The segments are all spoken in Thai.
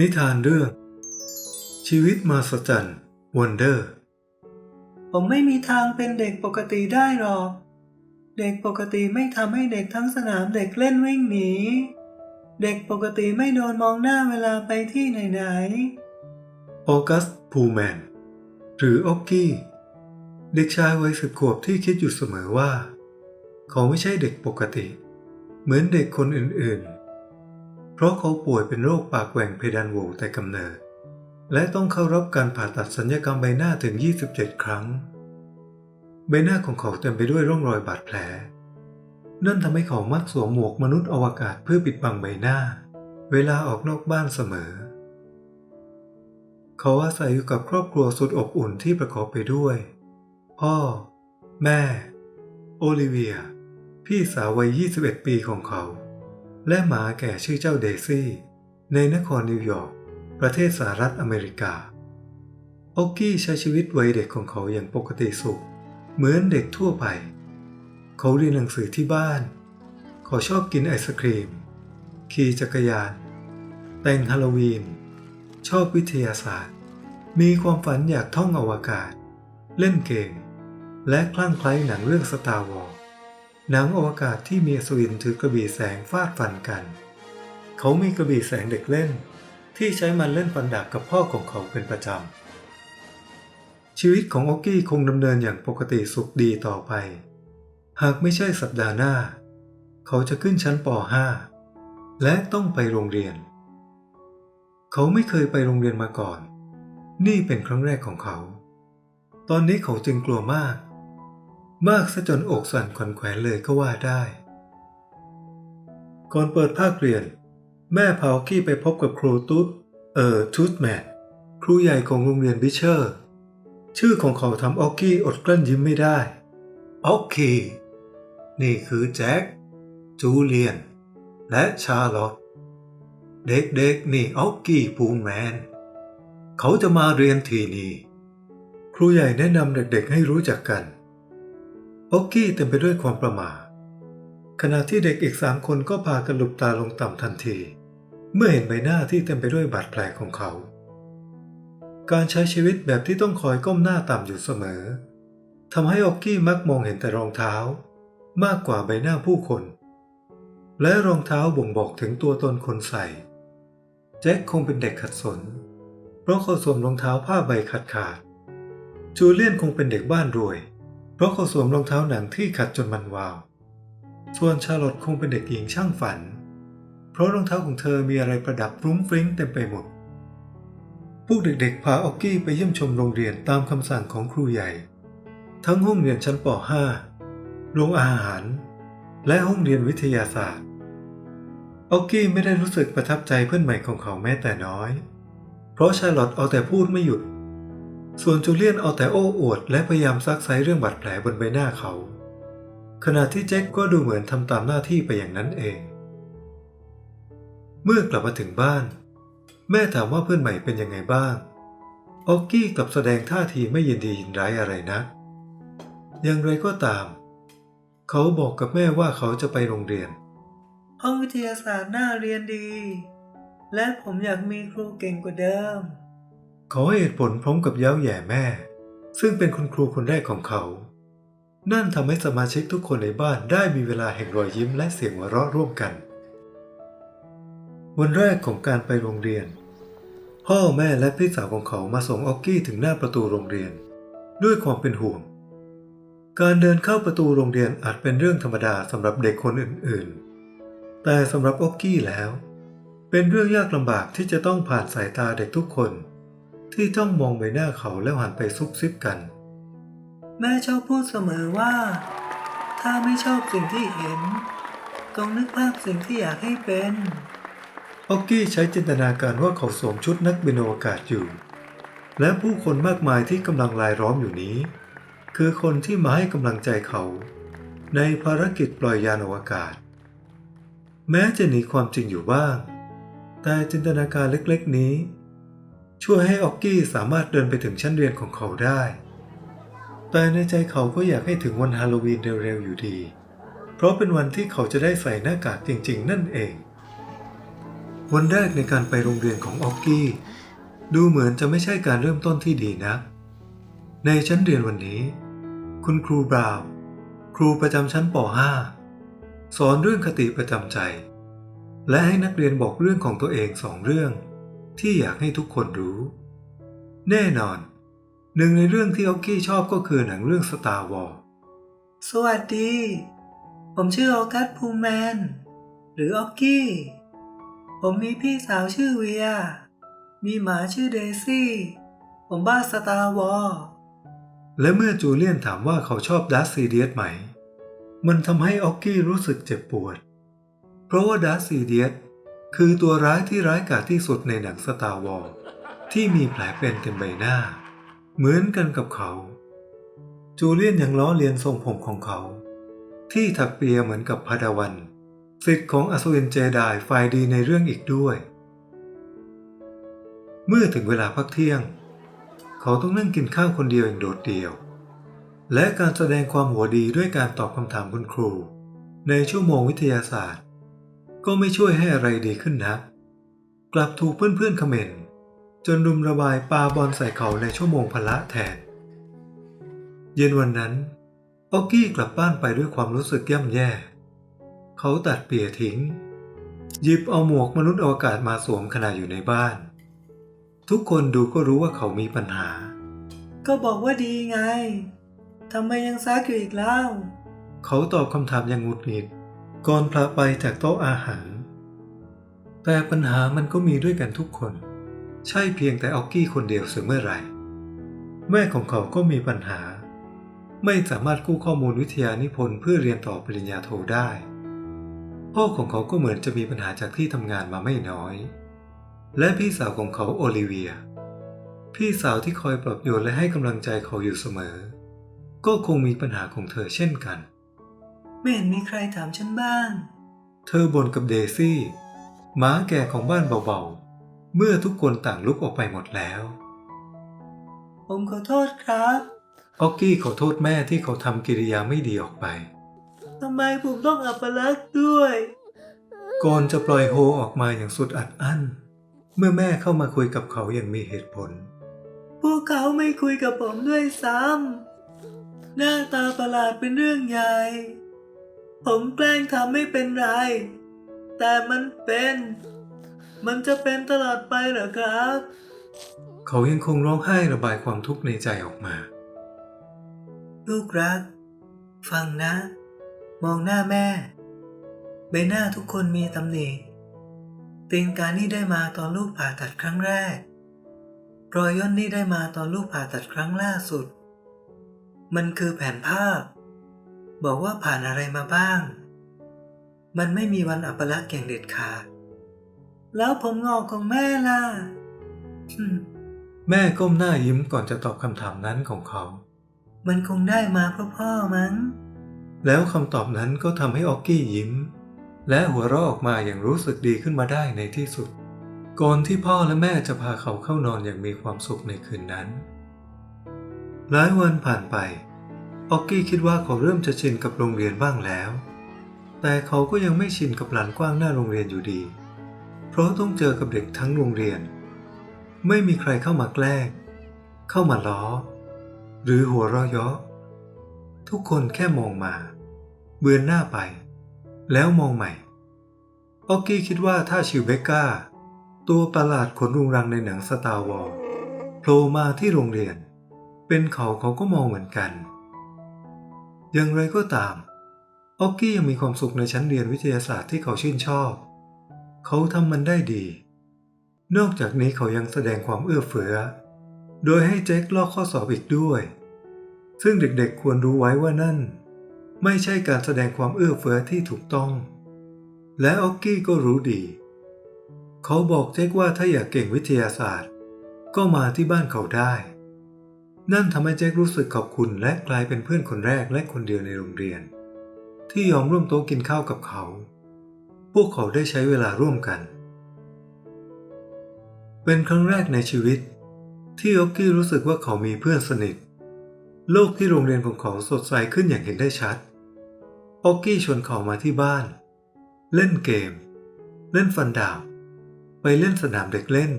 นิทานเรื่อง ชีวิตมาสจันวันเดอร์ ผมไม่มีทางเป็นเด็กปกติได้หรอก เด็กปกติไม่ทำให้เด็กทั้งสนามเด็กเล่นวิ่งหนี เด็กปกติไม่โดนมองหน้าเวลาไปที่ไหนออกัสพูแมน หรือออกกี้ เด็กชายวัยสิบขวบที่คิดอยู่เสมอว่า เขาไม่ใช่เด็กปกติ เหมือนเด็กคนอื่นๆ เพราะเขาป่วยเป็นโรคปากแหว่งเพดานโหวแต่กำเนิด และต้องเข้ารับการผ่าตัดสัญญกรรมใบหน้าถึง 27 ครั้ง ใบหน้าของเขาเต็มไปด้วยร่องรอยบาดแผล นั่นทำให้เขามักสวมหมวกมนุษย์อวกาศเพื่อปิดบังใบหน้า เวลาออกนอกบ้านเสมอ เขาอาศัยอยู่กับครอบครัวสุดอบอุ่นที่ประกอบไปด้วย พ่อ แม่ โอลิเวีย พี่สาววัย 21 ปีของเขา และหมาแก่ชื่อเจ้าเดซี่ ในนครนิวยอร์กประเทศสหรัฐอเมริกาโอกกี้ใช้ชีวิตวัยเด็กของเขาอย่างปกติสุข เหมือนเด็กทั่วไป เขาเรียนหนังสือที่บ้าน เขาชอบกินไอศครีม ขี่จักรยาน แต่งฮาโลวีน ชอบวิทยาศาสตร์ มีความฝันอยากท่องอวกาศ เล่นเกม และคลั่งไคล้หนังเรื่องสตาร์วอร์ หนังอวกาศที่มีอัศวินถือกระบี่แสงฟาดฟันกัน เขามีกระบี่แสงเด็กเล่น ที่ใช้มันเล่นฟันดาบกับพ่อของเขาเป็นประจำ ชีวิตของโอกี้คงดำเนินอย่างปกติสุขดีต่อไป หากไม่ใช่สัปดาห์หน้า เขาจะขึ้นชั้นป .5 และต้องไปโรงเรียน เขาไม่เคยไปโรงเรียนมาก่อน นี่เป็นครั้งแรกของเขา ตอนนี้เขาจึงกลัวมาก มากซะจนอกสั่นขวัญแขวนเลยก็ว่าได้ ก่อนเปิดภาคเรียน แม่พาวกี้ไปพบกับครูตุ๊ดเอ่อทูตแมทครูใหญ่ของโรงเรียนบิเชอร์ ชื่อของเขาทำออกกี้อดกลั้นยิ้มไม่ได้ออกกี้นี่คือแจ็คจูเลียน และชาร์ลอตเด็กๆนี่ออกกี้พูแมน เขาจะมาเรียนที่นี่ ครูใหญ่แนะนำเด็กๆให้รู้จักกัน ออกกี้เต็มไปด้วยความประหม่าขณะที่เด็กอีกสามคนก็พากันหลุบตาลงต่ำทันที เมื่อเห็นใบหน้าที่เต็มไปด้วยบาดแผลของเขา การใช้ชีวิตแบบที่ต้องคอยก้มหน้าต่ำอยู่เสมอทำให้ออกกี้มักมองเห็นแต่รองเท้า มากกว่าใบหน้าผู้คน และรองเท้าบ่งบอกถึงตัวตนคนใส่ แจ็คคงเป็นเด็กขัดสน เพราะเขาสวมรองเท้าผ้าใบขาดขาดๆจูเลียนคงเป็นเด็กบ้านรวย เพราะเขาสวมรองเท้าหนังที่ขัดจนมันวาว ส่วนชาร์ลอตคงเป็นเด็กหญิงช่างฝัน เพราะรองเท้าของเธอมีอะไรประดับรุ้งฟริ้งเต็มไปหมด พวกเด็กๆพาออกกี้ไปเยี่ยมชมโรงเรียนตามคำสั่งของครูใหญ่ ทั้งห้องเรียนชั้นป .5 โรงอาหาร และห้องเรียนวิทยาศาสตร์ออกกี้ไม่ได้รู้สึกประทับใจเพื่อนใหม่ของเขาแม้แต่น้อย เพราะชาร์ลอตเอาแต่พูดไม่หยุด ส่วนจูเลียนเอาแต่โอ้อวดและพยายามซักไซเรื่องบาดแผลบนใบหน้าเขา ขณะที่แจ็คก็ดูเหมือนทำตามหน้าที่ไปอย่างนั้นเอง เมื่อกลับมาถึงบ้าน แม่ถามว่าเพื่อนใหม่เป็นยังไงบ้าง ออกกี้กลับแสดงท่าทีไม่ยินดียินร้ายอะไรนะอย่างไรก็ตาม เขาบอกกับแม่ว่าเขาจะไปโรงเรียน ห้องวิทยาศาสตร์น่าเรียนดี และผมอยากมีครูเก่งกว่าเดิม เขาให้เหตุผลพร้อมกับเย้าแย่แม่ ซึ่งเป็นคุณครูคนแรกของเขา นั่นทำให้สมาชิกทุกคนในบ้านได้มีเวลาแห่งรอยยิ้มและเสียงหัวเราะร่วมกัน วันแรกของการไปโรงเรียน พ่อแม่และพี่สาวของเขามาส่งออกกี้ถึงหน้าประตูโรงเรียน ด้วยความเป็นห่วง การเดินเข้าประตูโรงเรียนอาจเป็นเรื่องธรรมดาสำหรับเด็กคนอื่นๆ แต่สำหรับออกกี้แล้ว เป็นเรื่องยากลำบากที่จะต้องผ่านสายตาเด็กทุกคน ที่จ้องมองใบหน้าเขาแล้วหันไปซุบซิบกัน แม่ชอบพูดเสมอว่า ถ้าไม่ชอบสิ่งที่เห็นต้องนึกภาพสิ่งที่อยากให้เป็นออกกี้ใช้จินตนาการว่าเขาสวมชุดนักบินอวกาศอยู่ และผู้คนมากมายที่กำลังรายล้อมอยู่นี้ คือคนที่มาให้กำลังใจเขา ในภารกิจปล่อยยานอวกาศ แม้จะหนีความจริงอยู่บ้าง แต่จินตนาการเล็กๆนี้ ช่วยให้ออกกี้สามารถเดินไปถึงชั้นเรียนของเขาได้ แต่ในใจเขาก็อยากให้ถึงวันฮาโลวีนเร็วๆอยู่ดี เพราะเป็นวันที่เขาจะได้ใส่หน้ากากจริงๆ นั่นเอง วันแรกในการไปโรงเรียนของออกกี้ ดูเหมือนจะไม่ใช่การเริ่มต้นที่ดีนะในชั้นเรียนวันนี้ คุณครูบราว์ครูประจำชั้นป .5 สอนเรื่องคติประจำใจ และให้นักเรียนบอกเรื่องของตัวเองสองเรื่อง ที่อยากให้ทุกคนรู้ แน่นอน หนึ่งในเรื่องที่ออกกี้ชอบก็คือหนังเรื่อง Star Wars สวัสดี ผมชื่อออกัสพูแมน หรือออกกี้ ผมมีพี่สาวชื่อเวีย มีหมาชื่อเดซี่ ผมบ้าสตาร์วอร์และเมื่อจูเลียนถามว่าเขาชอบดัสซีเดียสไหม มันทำให้ออกกี้รู้สึกเจ็บปวด เพราะว่าดัสซีเดียส คือตัวร้ายที่ร้ายกาจที่สุดในหนังสตาร์วอลที่มีแผลเป็นเต็มใบหน้า เหมือนกันกับเขา จูเลียนยังล้อเลียนทรงผมของเขา ที่ถักเปียเหมือนกับพาดาวันสิทธิ์ของอัศวินเจไดฝ่ายดีในเรื่องอีกด้วย เมื่อถึงเวลาพักเที่ยง เขาต้องนั่งกินข้าวคนเดียวอย่างโดดเดี่ยว และการแสดงความหัวดีด้วยการตอบคำถามคุณครู ในชั่วโมงวิทยาศาสตร์ ก็ไม่ช่วยให้อะไรดีขึ้นนักกลับถูกเพื่อนๆเขม่นจนรุมระบายปาบอลใส่เขาในชั่วโมงพละแทน เย็นวันนั้นออกกี้กลับบ้านไปด้วยความรู้สึกย่ำแย่ เขาตัดเปียทิ้ง หยิบเอาหมวกมนุษย์อวกาศมาสวมขณะอยู่ในบ้าน ทุกคนดูก็รู้ว่าเขามีปัญหา ก็บอกว่าดีไงทำไมยังซักอยู่อีกเล่าเขาตอบคำถามอย่างหงุดหงิด ก่อนพลาไปจากโต๊ะอาหาร แต่ปัญหามันก็มีด้วยกันทุกคน ใช่เพียงแต่ออกกี้คนเดียวเสียเมื่อไหร่ แม่ของเขาก็มีปัญหา ไม่สามารถกู้ข้อมูลวิทยานิพนธ์เพื่อเรียนต่อปริญญาโทได้ พ่อของเขาก็เหมือนจะมีปัญหาจากที่ทำงานมาไม่น้อย และพี่สาวของเขาโอลิเวีย พี่สาวที่คอยปลอบโยนและให้กำลังใจเขาอยู่เสมอ ก็คงมีปัญหาของเธอเช่นกัน ไม่เห็นมีใครถามฉันบ้าง เธอบ่นกับเดซี่หมาแก่ของบ้านเบาๆ เมื่อทุกคนต่างลุกออกไปหมดแล้ว ผมขอโทษครับออกกี้ขอโทษแม่ที่เขาทำกิริยาไม่ดีออกไปทำไมผมต้องอัปลักษณ์ด้วย ก่อนจะปล่อยโฮออกมาอย่างสุดอัดอั้น เมื่อแม่เข้ามาคุยกับเขาอย่างมีเหตุผล พวกเขาไม่คุยกับผมด้วยซ้ำหน้าตาประหลาดเป็นเรื่องใหญ่ ผมแกล้งทำไม่เป็นไร แต่มันเป็น มันจะเป็นตลอดไปเหรอครับ เขายังคงร้องไห้ระบายความทุกข์ในใจออกมา ลูกรัก ฟังนะ มองหน้าแม่ ใบหน้าทุกคนมีตำหนิตีนกานี่ได้มาตอนลูกผ่าตัดครั้งแรก รอยย่นนี่ได้มาตอนลูกผ่าตัดครั้งล่าสุด มันคือแผนภาพ บอกว่าผ่านอะไรมาบ้าง มันไม่มีวันอัปลักษณ์อย่างเด็ดขาด แล้วผมงอกของแม่ล่ะฮึ่มแม่ก้มหน้ายิ้มก่อนจะตอบคำถามนั้นของเขา มันคงได้มาเพราะพ่อมั้ง แล้วคำตอบนั้นก็ทำให้ออกกี้ยิ้ม และหัวเราะออกมาอย่างรู้สึกดีขึ้นมาได้ในที่สุด ก่อนที่พ่อและแม่จะพาเขาเข้านอนอย่างมีความสุขในคืนนั้น หลายวันผ่านไป ออกกี้คิดว่าเขาเริ่มจะชินกับโรงเรียนบ้างแล้ว แต่เขาก็ยังไม่ชินกับลานกว้างหน้าโรงเรียนอยู่ดี เพราะต้องเจอกับเด็กทั้งโรงเรียน ไม่มีใครเข้ามาแกล้ง เข้ามาล้อ หรือหัวเราะเยาะ ทุกคนแค่มองมา เบือนหน้าไป แล้วมองใหม่ ออกกี้คิดว่าถ้าชิวเบกก้า ตัวประหลาดขนรุงรังในหนังสตาร์วอลโผล่มาที่โรงเรียน เป็นเขาเขาก็มองเหมือนกัน อย่างไรก็ตาม ออกกี้ยังมีความสุขในชั้นเรียนวิทยาศาสตร์ที่เขาชื่นชอบ เขาทำมันได้ดี นอกจากนี้เขายังแสดงความเอื้อเฟื้อ โดยให้แจ็คลอกข้อสอบอีกด้วย ซึ่งเด็กๆควรรู้ไว้ว่านั่น ไม่ใช่การแสดงความเอื้อเฟื้อที่ถูกต้อง และออกกี้ก็รู้ดี เขาบอกแจ็คว่าถ้าอยากเก่งวิทยาศาสตร์ ก็มาที่บ้านเขาได้ นั่นทำให้แจ็ครู้สึกขอบคุณและกลายเป็นเพื่อนคนแรกและคนเดียวในโรงเรียน ที่ยอมร่วมโต๊ะกินข้าวกับเขา พวกเขาได้ใช้เวลาร่วมกัน เป็นครั้งแรกในชีวิต ที่ออกกี้รู้สึกว่าเขามีเพื่อนสนิท โลกที่โรงเรียนของเขาสดใสขึ้นอย่างเห็นได้ชัดออกกี้ชวนเขามาที่บ้าน เล่นเกม เล่นฟันดาบ ไปเล่นสนามเด็กเล่น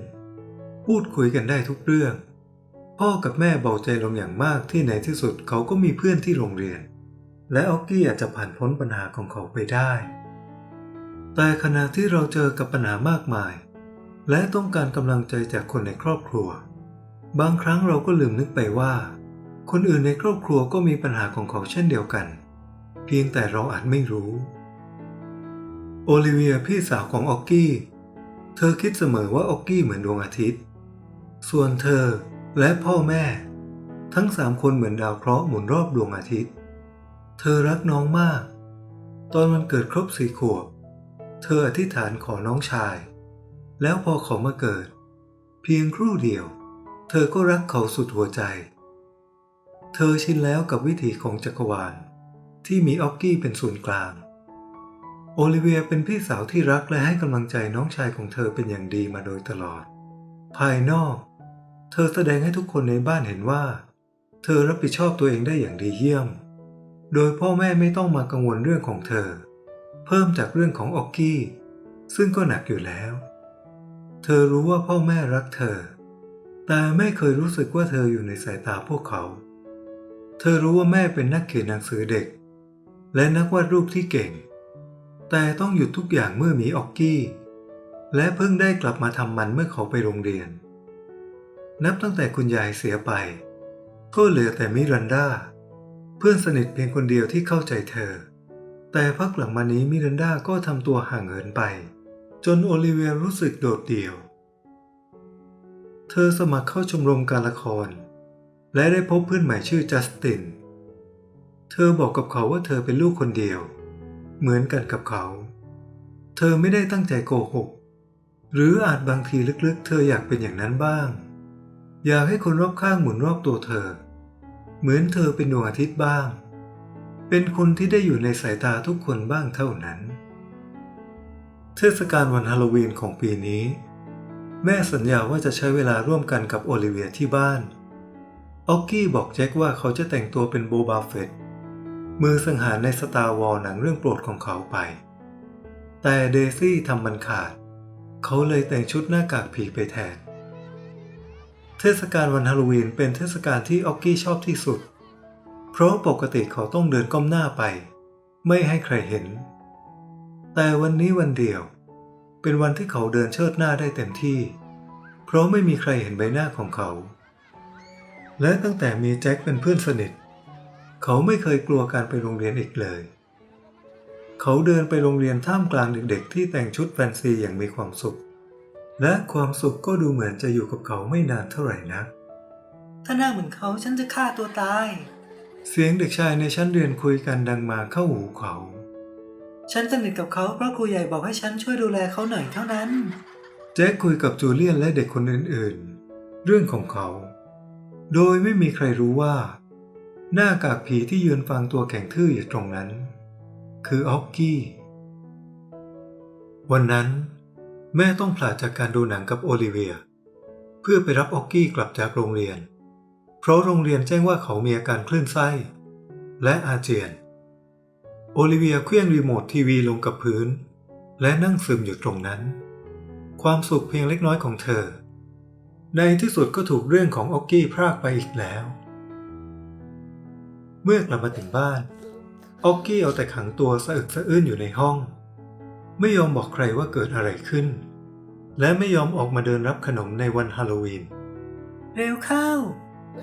พูดคุยกันได้ทุกเรื่อง พ่อกับแม่เบาใจลงอย่างมากที่ในที่สุดเขาก็มีเพื่อนที่โรงเรียน และออกกี้อาจจะผ่านพ้นปัญหาของเขาไปได้ แต่ขณะที่เราเจอกับปัญหามากมาย และต้องการกำลังใจจากคนในครอบครัว บางครั้งเราก็ลืมนึกไปว่า คนอื่นในครอบครัวก็มีปัญหาของเขาเช่นเดียวกัน เพียงแต่เราอาจไม่รู้ โอลิเวียพี่สาวของออกกี้ เธอคิดเสมอว่าออกกี้เหมือนดวงอาทิตย์ ส่วนเธอ และพ่อแม่ ทั้งสามคนเหมือนดาวเคราะห์หมุนรอบดวงอาทิตย์ เธอรักน้องมาก ตอนมันเกิดครบสี่ขวบ เธออธิษฐานขอน้องชาย แล้วพอเขามาเกิด เพียงครู่เดียว เธอก็รักเขาสุดหัวใจ เธอชินแล้วกับวิถีของจักรวาลที่มีออกกี้เป็นศูนย์กลาง โอลิเวียเป็นพี่สาวที่รักและให้กำลังใจน้องชายของเธอเป็นอย่างดีมาโดยตลอด ภายนอก เธอแสดงให้ทุกคนในบ้านเห็นว่า เธอรับผิดชอบตัวเองได้อย่างดีเยี่ยม โดยพ่อแม่ไม่ต้องมากังวลเรื่องของเธอ เพิ่มจากเรื่องของออกกี้ ซึ่งก็หนักอยู่แล้ว เธอรู้ว่าพ่อแม่รักเธอ แต่ไม่เคยรู้สึกว่าเธออยู่ในสายตาพวกเขา เธอรู้ว่าแม่เป็นนักเขียนหนังสือเด็ก และนักวาดรูปที่เก่ง แต่ต้องหยุดทุกอย่างเมื่อมีออกกี้ และเพิ่งได้กลับมาทำมันเมื่อเขาไปโรงเรียน นับตั้งแต่คุณยายเสียไป ก็เหลือแต่มิรันดาเพื่อนสนิทเพียงคนเดียวที่เข้าใจเธอ แต่พักหลังมานี้มิรันดาก็ทำตัวห่างเหินไป จนโอลิเวียรู้สึกโดดเดี่ยว เธอสมัครเข้าชมรมการละคร และได้พบเพื่อนใหม่ชื่อจัสติน เธอบอกกับเขาว่าเธอเป็นลูกคนเดียว เหมือนกันกับเขา เธอไม่ได้ตั้งใจโกหก หรืออาจบางทีลึกๆ เธออยากเป็นอย่างนั้นบ้าง อยากให้คนรอบข้างหมุนรอบตัวเธอ เหมือนเธอเป็นดวงอาทิตย์บ้าง เป็นคนที่ได้อยู่ในสายตาทุกคนบ้างเท่านั้น เทศกาลวันฮาโลวีนของปีนี้ แม่สัญญาว่าจะใช้เวลาร่วมกันกับโอลิเวียที่บ้านออกกี้บอกแจ็คว่าเขาจะแต่งตัวเป็นโบบาเฟตมือสังหารในสตาร์วอลหนังเรื่องโปรดของเขาไป แต่เดซี่ทำมันขาด เขาเลยแต่งชุดหน้ากากผีไปแทน เทศกาลวันฮาโลวีนเป็นเทศกาลที่ออกกี้ชอบที่สุด เพราะปกติเขาต้องเดินก้มหน้าไป ไม่ให้ใครเห็น แต่วันนี้วันเดียว เป็นวันที่เขาเดินเชิดหน้าได้เต็มที่ เพราะไม่มีใครเห็นใบหน้าของเขา และตั้งแต่มีแจ็คเป็นเพื่อนสนิท เขาไม่เคยกลัวการไปโรงเรียนอีกเลย เขาเดินไปโรงเรียนท่ามกลางเด็กๆ ที่แต่งชุดแฟนซีอย่างมีความสุข และความสุขก็ดูเหมือนจะอยู่กับเขาไม่นานเท่าไหร่นัก ถ้าหน้าเหมือนเขาฉันจะฆ่าตัวตาย เสียงเด็กชายในชั้นเรียนคุยกันดังมาเข้าหูเขา ฉันสนิทกับเขาเพราะครูใหญ่บอกให้ฉันช่วยดูแลเขาหน่อยเท่านั้น แจ็คคุยกับจูเลียนและเด็กคนอื่นๆ เรื่องของเขา โดยไม่มีใครรู้ว่า หน้ากากผีที่ยืนฟังตัวแข็งทื่ออยู่ตรงนั้น คือออกกี้ วันนั้น แม่ต้องผลาจากการดูหนังกับโอลิเวีย เพื่อไปรับออกกี้กลับจากโรงเรียน เพราะโรงเรียนแจ้งว่าเขามีอาการคลื่นไส้ และอาเจียน โอลิเวียเคลื่องรีโมททีวีลงกับพื้น และนั่งซึมอยู่ตรงนั้น ความสุขเพียงเล็กน้อยของเธอ ในที่สุดก็ถูกเรื่องของออกกี้พรากไปอีกแล้ว เมื่อกลับมาถึงบ้านออกกี้เอาแต่ขังตัวสะอึกสะอื้นอยู่ในห้อง ไม่ยอมบอกใครว่าเกิดอะไรขึ้น และไม่ยอมออกมาเดินรับขนมในวันฮาโลวีน เร็วเข้า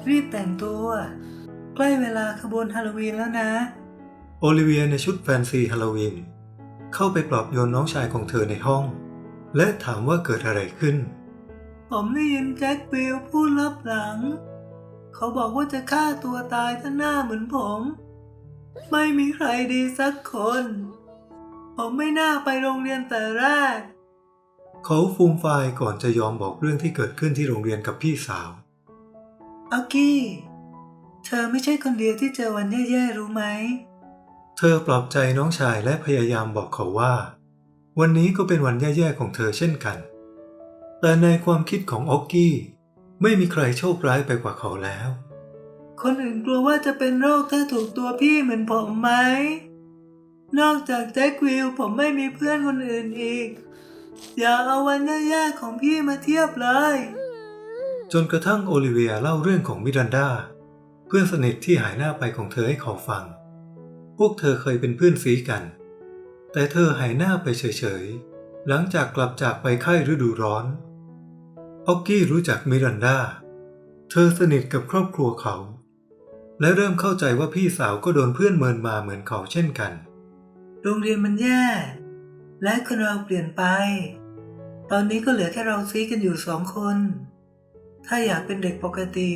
รีบแต่งตัว ใกล้เวลาขบวนฮาโลวีนแล้วนะ โอลิเวียในชุดแฟนซีฮาโลวีนเข้าไปปลอบโยนน้องชายของเธอในห้อง และถามว่าเกิดอะไรขึ้น ผมได้ยินแจ็คบิลพูดลับหลัง เขาบอกว่าจะฆ่าตัวตายถ้าหน้าเหมือนผม ไม่มีใครดีสักคน ผมไม่น่าไปโรงเรียนแต่แรก เขาฟูมฟายก่อนจะยอมบอกเรื่องที่เกิดขึ้นที่โรงเรียนกับพี่สาวอากี้ เธอไม่ใช่คนเดียวที่เจอวันแย่ๆรู้ไหม เธอปลอบใจน้องชายและพยายามบอกเขาว่า วันนี้ก็เป็นวันแย่ๆของเธอเช่นกัน แต่ในความคิดของออกกี้ ไม่มีใครโชคร้ายไปกว่าเขาแล้ว คนอื่นกลัวว่าจะเป็นโรคถ้าถูกตัวพี่เหมือนผมไหม นอกจากแจ็ควิลผมไม่มีเพื่อนคนอื่นอีก อย่าเอาวันแย่ๆของพี่มาเทียบเลย จนกระทั่งโอลิเวียเล่าเรื่องของมิรันดาเพื่อนสนิทที่หายหน้าไปของเธอให้เขาฟัง พวกเธอเคยเป็นเพื่อนซีกัน แต่เธอหายหน้าไปเฉยๆ หลังจากกลับจากไปค่ายฤดูร้อนออกกี้รู้จักมิรันดา เธอสนิทกับครอบครัวเขา และเริ่มเข้าใจว่าพี่สาวก็โดนเพื่อนเมินมาเหมือนเขาเช่นกัน โรงเรียนมันแย่ และคนเราเปลี่ยนไป ตอนนี้ก็เหลือแค่เราซีกันอยู่สองคน ถ้าอยากเป็นเด็กปกติ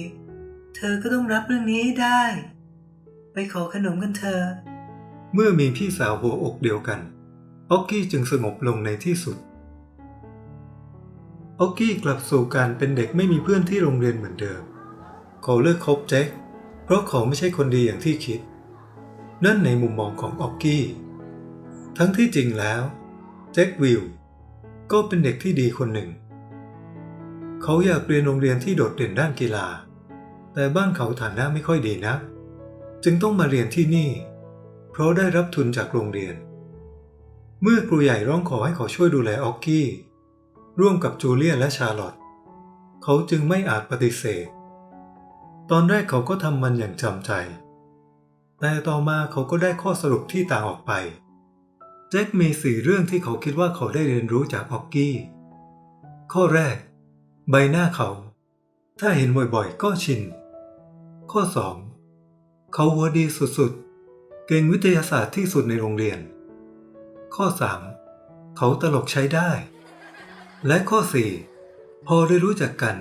เธอก็ต้องรับเรื่องนี้ให้ได้ ไปขอขนมกันเถอะเมื่อมีพี่สาวหัวอกเดียวกันออกกี้จึงสงบลงในที่สุดออกกี้กลับสู่การเป็นเด็กไม่มีเพื่อนที่โรงเรียนเหมือนเดิม เขาเลิกคบแจ็คเพราะเขาไม่ใช่คนดีอย่างที่คิด นั่นในมุมมองของออกกี้ ทั้งที่จริงแล้วแจ็ควิลก็เป็นเด็กที่ดีคนหนึ่ง เขาอยากเรียนโรงเรียนที่โดดเด่นด้านกีฬา แต่บ้านเขาฐานะไม่ค่อยดีนัก จึงต้องมาเรียนที่นี่ เพราะได้รับทุนจากโรงเรียน เมื่อครูใหญ่ร้องขอให้เขาช่วยดูแลออกกี้ ร่วมกับจูเลียและชาร์ลอตเขาจึงไม่อาจปฏิเสธ ตอนแรกเขาก็ทำมันอย่างจำใจ แต่ต่อมาเขาก็ได้ข้อสรุปที่ต่างออกไป แจ็คมีสี่เรื่องที่เขาคิดว่าเขาได้เรียนรู้จากออกกี้ ข้อแรก ใบหน้าเขา ถ้าเห็นบ่อยๆ ก็ชิน ข้อสองเขาหัวดีสุดๆ เก่งวิทยาศาสตร์ที่สุดในโรงเรียน ข้อ 3. เขาตลกใช้ได้ และข้อ 4. พอได้รู้จักกัน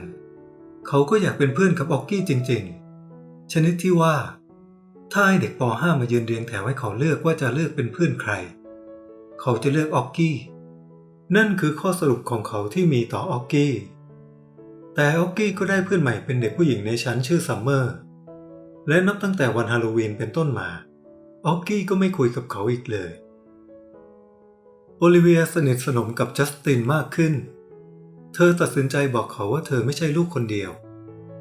เขาก็อยากเป็นเพื่อนกับออกกี้จริงๆ ชนิดที่ว่า ถ้าให้เด็กป .5 มายืนเรียงแถวให้เขาเลือกว่าจะเลือกเป็นเพื่อนใคร เขาจะเลือกออกกี้ นั่นคือข้อสรุปของเขาที่มีต่อออกกี้ แต่ออกกี้ก็ได้เพื่อนใหม่เป็นเด็กผู้หญิงในชั้นชื่อซัมเมอร์ และนับตั้งแต่วันฮาโลวีนเป็นต้นมา ออกกี้ก็ไม่คุยกับเขาอีกเลย โอลิเวียสนิทสนมกับจัสตินมากขึ้น เธอตัดสินใจบอกเขาว่าเธอไม่ใช่ลูกคนเดียว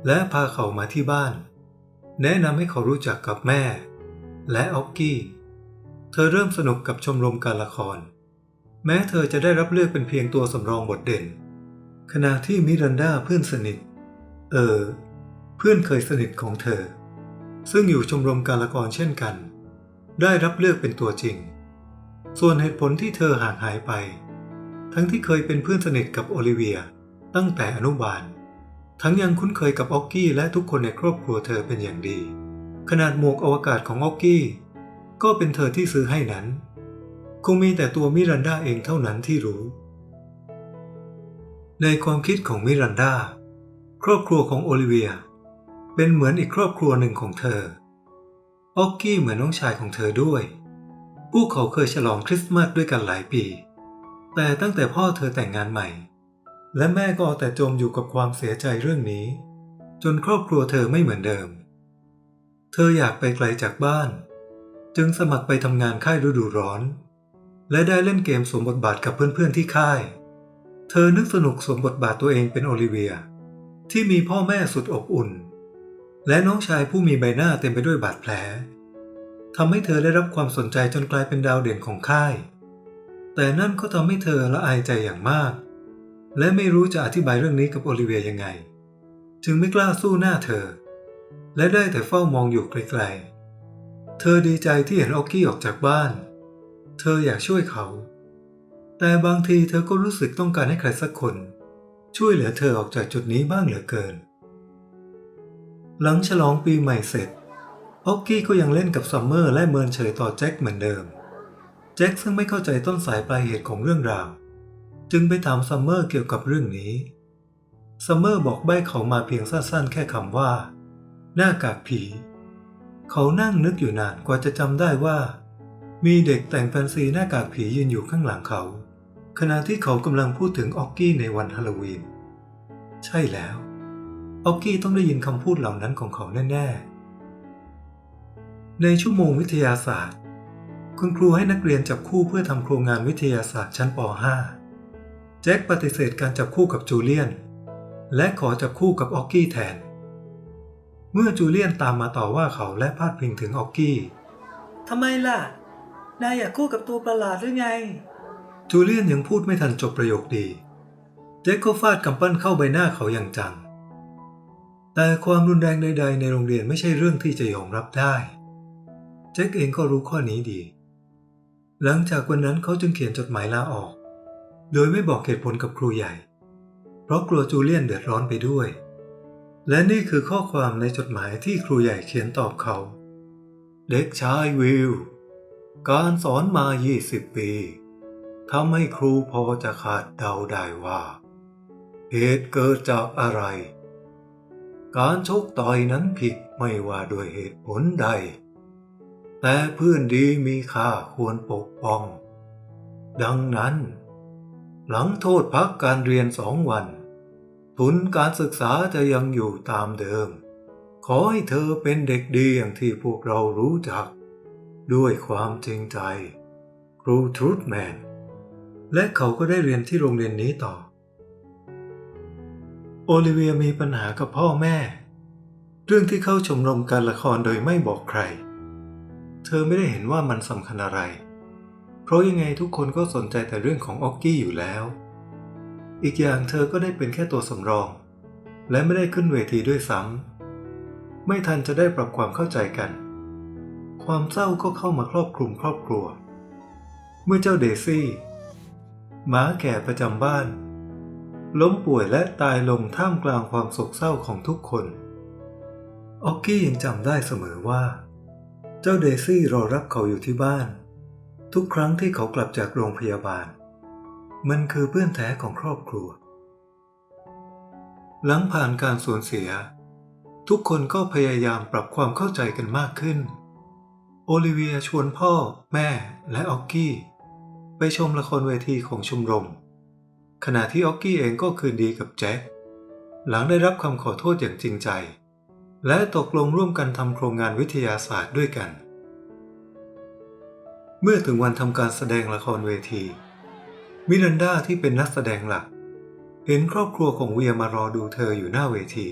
และพาเขามาที่บ้าน แนะนำให้เขารู้จักกับแม่ และออกกี้ เธอเริ่มสนุกกับชมรมการละคร แม้เธอจะได้รับเลือกเป็นเพียงตัวสำรองบทเด่น ขณะที่มิรันดาเพื่อนสนิท เออ เพื่อนเคยสนิทของเธอ ซึ่งอยู่ชมรมการละครเช่นกัน ได้รับเลือกเป็นตัวจริง ส่วนเหตุผลที่เธอห่างหายไป ทั้งที่เคยเป็นเพื่อนสนิทกับโอลิเวียตั้งแต่อนุบาล ทั้งยังคุ้นเคยกับออกกี้และทุกคนในครอบครัวเธอเป็นอย่างดี ขนาดหมวกอวกาศของออกกี้ ก็เป็นเธอที่ซื้อให้นั้น คงมีแต่ตัวมิรันดาเองเท่านั้นที่รู้ ในความคิดของมิรันดาครอบครัวของโอลิเวีย เป็นเหมือนอีกครอบครัวหนึ่งของเธอ ออกกี้เหมือนน้องชายของเธอด้วย พวกเขาเคยฉลองคริสต์มาสด้วยกันหลายปี แต่ตั้งแต่พ่อเธอแต่งงานใหม่ และแม่ก็เอาแต่จมอยู่กับความเสียใจเรื่องนี้ จนครอบครัวเธอไม่เหมือนเดิม เธออยากไปไกลจากบ้าน จึงสมัครไปทำงานค่ายฤดูร้อน และได้เล่นเกมสวมบทบาทกับเพื่อนๆที่ค่าย เธอนึกสนุกสวมบทบาทตัวเองเป็นโอลิเวีย ที่มีพ่อแม่สุดอบอุ่น และน้องชายผู้มีใบหน้าเต็มไปด้วยบาดแผลทำให้เธอได้รับความสนใจจนกลายเป็นดาวเด่นของค่าย แต่นั่นก็ทำให้เธอละอายใจอย่างมาก และไม่รู้จะอธิบายเรื่องนี้กับโอลิเวียยังไง จึงไม่กล้าสู้หน้าเธอ และได้แต่เฝ้ามองอยู่ไกลๆ เธอดีใจที่เห็นออกกี้ออกจากบ้าน เธออยากช่วยเขา แต่บางทีเธอก็รู้สึกต้องการให้ใครสักคน ช่วยเหลือเธอออกจากจุดนี้บ้างเหลือเกิน หลังฉลองปีใหม่เสร็จออกกี้ก็ยังเล่นกับซัมเมอร์และเมินเฉยต่อแจ็คเหมือนเดิม แจ็คซึ่งไม่เข้าใจต้นสายปลายเหตุของเรื่องราว จึงไปถามซัมเมอร์เกี่ยวกับเรื่องนี้ ซัมเมอร์บอกใบ้เขามาเพียงสั้นๆแค่คำว่า หน้ากากผี เขานั่งนึกอยู่นานกว่าจะจำได้ว่า มีเด็กแต่งแฟนซีหน้ากากผียืนอยู่ข้างหลังเขา ขณะที่เขากำลังพูดถึงออกกี้ในวันฮาโลวีน ใช่แล้ว ออกกี้ต้องได้ยินคำพูดเหล่านั้นของเขาแน่ ๆ ในชั่วโมงวิทยาศาสตร์ คุณครูให้นักเรียนจับคู่เพื่อทำโครงงานวิทยาศาสตร์ชั้นป .5 แจ็คปฏิเสธการจับคู่กับจูเลียน และขอจับคู่กับออกกี้แทน เมื่อจูเลียนตามมาต่อว่าเขาและพาดพิงถึงออกกี้ทำไมล่ะ นายอยากคู่กับตัวประหลาดหรือไง จูเลียนยังพูดไม่ทันจบประโยคดี เจ็คก็ฟาดกำปั้นเข้าใบหน้าเขาอย่างจัง แต่ความรุนแรงใด ๆ ในโรงเรียนไม่ใช่เรื่องที่จะยอมรับได้แจ็คเองก็รู้ข้อนี้ดี หลังจากวันนั้นเขาจึงเขียนจดหมายลาออก โดยไม่บอกเหตุผลกับครูใหญ่ เพราะกลัวจูเลียนเดือดร้อนไปด้วย และนี่คือข้อความในจดหมายที่ครูใหญ่เขียนตอบเขา เด็กชายวิลการสอนมา 20 ปีทำให้ครูพอจะขาดเดาได้ว่า เหตุเกิดจากอะไร การชกต่อยนั้นผิดไม่ว่าด้วยเหตุผลใด แต่เพื่อนดีมีค่าควรปกป้อง ดังนั้น หลังโทษพักการเรียนสองวัน ทุนการศึกษาจะยังอยู่ตามเดิม ขอให้เธอเป็นเด็กดีอย่างที่พวกเรารู้จัก ด้วยความจริงใจ ครูทรูธแมน และเขาก็ได้เรียนที่โรงเรียนนี้ต่อ โอลิเวียมีปัญหากับพ่อแม่ เรื่องที่เข้าชมรมการละครโดยไม่บอกใคร เธอไม่ได้เห็นว่ามันสำคัญอะไร เพราะยังไงทุกคนก็สนใจแต่เรื่องของออกกี้อยู่แล้ว อีกอย่างเธอก็ได้เป็นแค่ตัวสำรอง และไม่ได้ขึ้นเวทีด้วยซ้ำ ไม่ทันจะได้ปรับความเข้าใจกัน ความเศร้าก็เข้ามาครอบคลุมครอบครัว เมื่อเจ้าเดซี่หมาแก่ประจำบ้าน ล้มป่วยและตายลงท่ามกลางความโศกเศร้าของทุกคน ออกกี้ยังจำได้เสมอว่า เจ้าเดซี่รอรับเขาอยู่ที่บ้าน ทุกครั้งที่เขากลับจากโรงพยาบาล มันคือเพื่อนแท้ของครอบครัว หลังผ่านการสูญเสีย ทุกคนก็พยายามปรับความเข้าใจกันมากขึ้น โอลิเวียชวนพ่อ แม่ และออกกี้ ไปชมละครเวทีของชมรม ขณะที่ออกกี้เองก็คืนดีกับแจ็ค หลังได้รับคำขอโทษอย่างจริงใจ และตกลงร่วมกันทำโครงงานวิทยาศาสตร์ด้วยกัน เมื่อถึงวันทำการแสดงละครเวที มิรันดาที่เป็นนักแสดงหลัก เห็นครอบครัวของเวียมารอดูเธออยู่หน้าเวที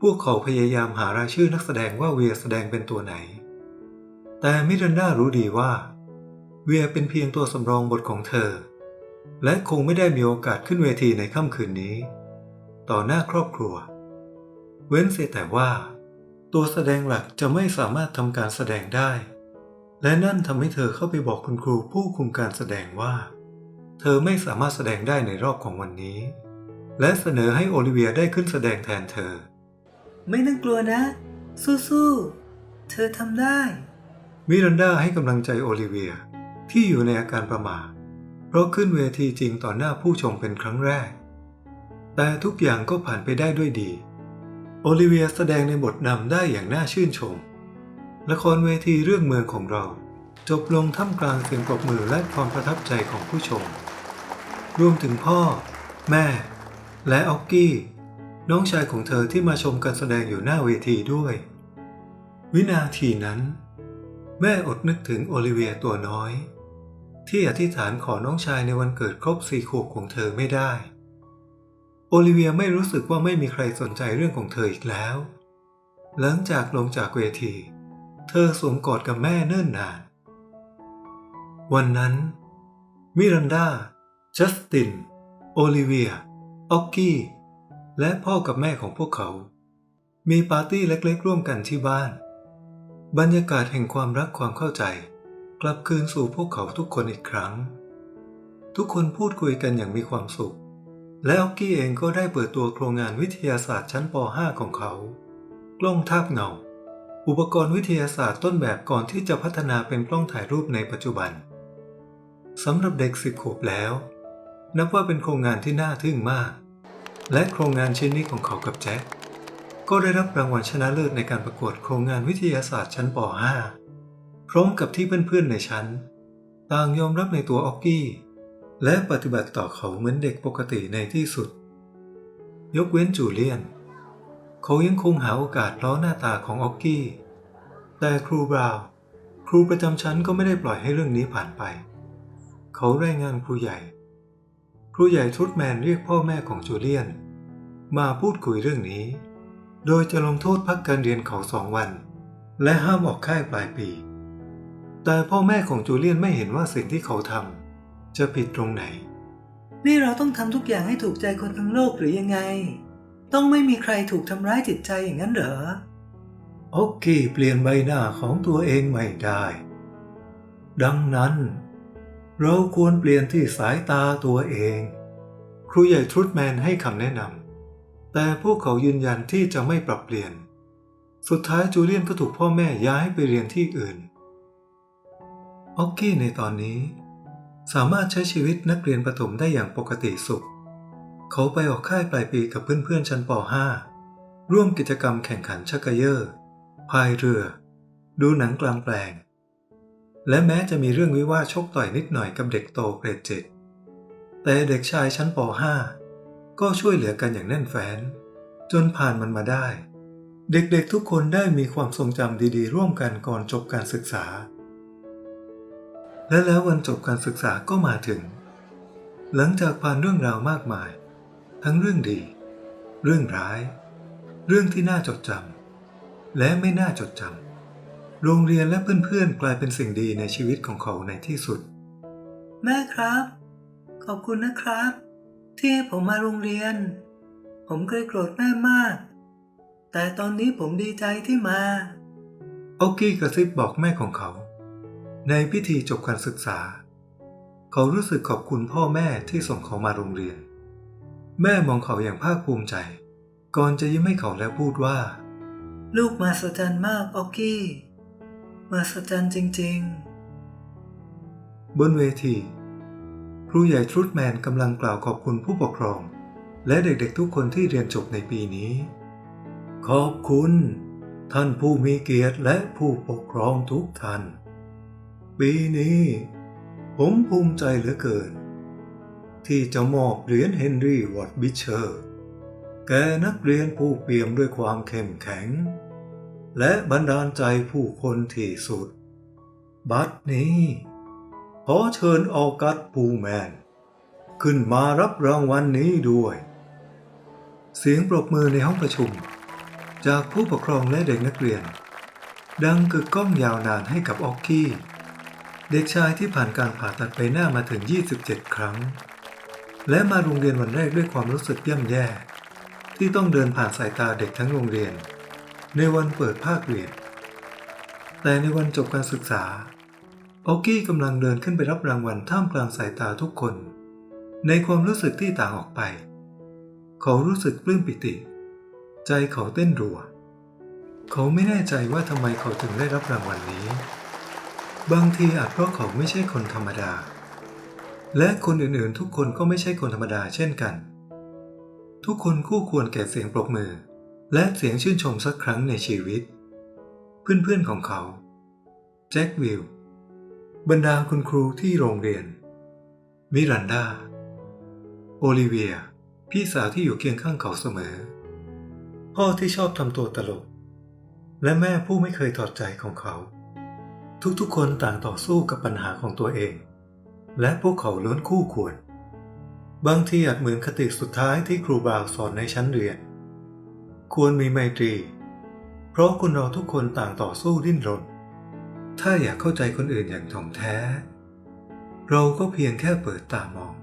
พวกเขาพยายามหารายชื่อนักแสดงว่าเวียแสดงเป็นตัวไหน แต่มิรันดารู้ดีว่า เวียเป็นเพียงตัวสำรองบทของเธอ และคงไม่ได้มีโอกาสขึ้นเวทีในค่ำคืนนี้ ต่อหน้าครอบครัว เว้นเสียแต่ว่า ตัวแสดงหลักจะไม่สามารถทำการแสดงได้ และนั่นทำให้เธอเข้าไปบอกคุณครูผู้คุมการแสดงว่า เธอไม่สามารถแสดงได้ในรอบของวันนี้ และเสนอให้โอลิเวียได้ขึ้นแสดงแทนเธอ ไม่ต้องกลัวนะ สู้ๆ เธอทำได้ มิรันดาให้กำลังใจโอลิเวียที่อยู่ในอาการประหม่าเพราะขึ้นเวทีจริงต่อหน้าผู้ชมเป็นครั้งแรก แต่ทุกอย่างก็ผ่านไปได้ด้วยดี โอลิเวียแสดงในบทนำได้อย่างน่าชื่นชม ละครเวทีเรื่องเมืองของเรา จบลงท่ามกลางเสียงปรบมือและความประทับใจของผู้ชม รวมถึงพ่อ แม่ และออกกี้ น้องชายของเธอที่มาชมการแสดงอยู่หน้าเวทีด้วย วินาทีนั้น แม่อดนึกถึงโอลิเวียตัวน้อย ที่อธิษฐานขอน้องชายในวันเกิดครบสี่ขวบของเธอไม่ได้ โอลิเวียไม่รู้สึกว่าไม่มีใครสนใจเรื่องของเธออีกแล้ว หลังจากลงจากเวที เธอสวมกอดกับแม่เนิ่นนาน วันนั้นมิรันดา จัสติน โอลิเวีย ออกกี้ และพ่อกับแม่ของพวกเขา มีปาร์ตี้เล็กๆร่วมกันที่บ้าน บรรยากาศแห่งความรักความเข้าใจ กลับคืนสู่พวกเขาทุกคนอีกครั้ง ทุกคนพูดคุยกันอย่างมีความสุข และออกกี้เองก็ได้เปิดตัวโครงงานวิทยาศาสตร์ชั้นป .5 ของเขา กล้องทาบเงา อุปกรณ์วิทยาศาสตร์ต้นแบบก่อนที่จะพัฒนาเป็นกล้องถ่ายรูปในปัจจุบันสำหรับเด็กสิบขวบแล้ว นับว่าเป็นโครงงานที่น่าทึ่งมาก และโครงงานชิ้นนี้ของเขากับแจ็คก็ได้รับรางวัลชนะเลิศในการประกวดโครงงานวิทยาศาสตร์ชั้นป .5 พร้อมกับที่เพื่อนๆในชั้น ต่างยอมรับในตัวออกกี้ และปฏิบัติต่อเขาเหมือนเด็กปกติในที่สุด ยกเว้นจูเลียน เขายังคงหาโอกาสล้อหน้าตาของออกกี้ แต่ครูบราวน์ครูประจำชั้นก็ไม่ได้ปล่อยให้เรื่องนี้ผ่านไป เขารายงานครูใหญ่ ครูใหญ่ทรุดแมนเรียกพ่อแม่ของจูเลียน มาพูดคุยเรื่องนี้ โดยจะลงโทษพักการเรียนเขาสองวัน และห้ามออกค่ายปลายปี แต่พ่อแม่ของจูเลียนไม่เห็นว่าสิ่งที่เขาทำจะผิดตรงไหน นี่เราต้องทำทุกอย่างให้ถูกใจคนทั้งโลกหรือยังไง ต้องไม่มีใครถูกทำร้ายจิตใจอย่างนั้นเหรอออกกี้เปลี่ยนใบหน้าของตัวเองไม่ได้ ดังนั้น เราควรเปลี่ยนที่สายตาตัวเอง ครูใหญ่ทรูดแมนให้คำแนะนำแต่พวกเขายืนยันที่จะไม่ปรับเปลี่ยน สุดท้ายจูเลียนก็ถูกพ่อแม่ย้ายไปเรียนที่อื่นออกกี้ในตอนนี้ สามารถใช้ชีวิตนักเรียนประถมได้อย่างปกติสุข เขาไปออกค่ายปลายปีกับเพื่อนๆชั้นป .5 ร่วมกิจกรรมแข่งขันชักเกยอร์พายเรือ ดูหนังกลางแปลง และแม้จะมีเรื่องวิวาทชกต่อยนิดหน่อยกับเด็กโตเกรดเจ็ดแต่เด็กชายชั้นป .5 ก็ช่วยเหลือกันอย่างแน่นแฟ้น จนผ่านมันมาได้ เด็กๆทุกคนได้มีความทรงจำดีๆ ร่วมกันก่อนจบการศึกษา และแล้ววันจบการศึกษาก็มาถึง หลังจากผ่านเรื่องราวมากมาย ทั้งเรื่องดี เรื่องร้าย เรื่องที่น่าจดจำและไม่น่าจดจำ โรงเรียนและเพื่อนๆกลายเป็นสิ่งดีในชีวิตของเขาในที่สุด แม่ครับ ขอบคุณนะครับ ที่ให้ผมมาโรงเรียน ผมเคยโกรธแม่มาก แต่ตอนนี้ผมดีใจที่มาออกกี้กระซิบบอกแม่ของเขา ในพิธีจบการศึกษา เขารู้สึกขอบคุณพ่อแม่ที่ส่งเขามาโรงเรียน แม่มองเขาอย่างภาคภูมิใจ ก่อนจะยิ้มให้เขาแล้วพูดว่า ลูกมาสจันมากออกกี้ มาสจันจริง ๆ บนเวที ครูใหญ่ทรูดแมนกำลังกล่าวขอบคุณผู้ปกครอง และเด็กๆทุกคนที่เรียนจบในปีนี้ ขอบคุณ ท่านผู้มีเกียรติและผู้ปกครองทุกท่าน ปีนี้ ผมภูมิใจเหลือเกิน ที่จะมอบเหรียญเฮนรี่วอตบิชเชอร์ แก่นักเรียนผู้เปี่ยมด้วยความเข้มแข็ง และบันดาลใจผู้คนที่สุด บัดนี้ ขอเชิญออกัสปูแมน ขึ้นมารับรางวัลนนี้ด้วย เสียงปรบมือในห้องประชุม จากผู้ปกครองและเด็กนักเรียน ดังกึกก้องยาวนานให้กับออกกี้ เด็กชายที่ผ่านการผ่าตัดใบหน้ามาถึง 27 ครั้ง และมาโรงเรียนวันแรกด้วยความรู้สึกย่ำแย่ ที่ต้องเดินผ่านสายตาเด็กทั้งโรงเรียน ในวันเปิดภาคเรียน แต่ในวันจบการศึกษา ออกกี้กำลังเดินขึ้นไปรับรางวัลท่ามกลางสายตาทุกคน ในความรู้สึกที่ต่างออกไป เขารู้สึกปลื้มปิติ ใจเขาเต้นรัว เขาไม่แน่ใจว่าทำไมเขาถึงได้รับรางวัลนี้ บางทีอาจเพราะเขาไม่ใช่คนธรรมดา และคนอื่นๆ ทุกคนก็ไม่ใช่คนธรรมดาเช่นกัน ทุกคนคู่ควรแก่เสียงปรบมือ และเสียงชื่นชมสักครั้งในชีวิต เพื่อนๆของเขาแจ็ควิลบรรดาคุณครูที่โรงเรียน มิรันดา โอลิเวีย พี่สาวที่อยู่เคียงข้างเขาเสมอ พ่อที่ชอบทำตัวตลก และแม่ผู้ไม่เคยถอดใจของเขา ทุกๆคนต่างต่อสู้กับปัญหาของตัวเอง และพวกเขาล้วนคู่ควร บางทีอาจเหมือนคติสุดท้ายที่ครูบาวสอนในชั้นเรียน ควรมีไมตรี เพราะคนเราทุกคนต่างต่อสู้ดิ้นรน ถ้าอยากเข้าใจคนอื่นอย่างถ่องแท้ เราก็เพียงแค่เปิดตามอง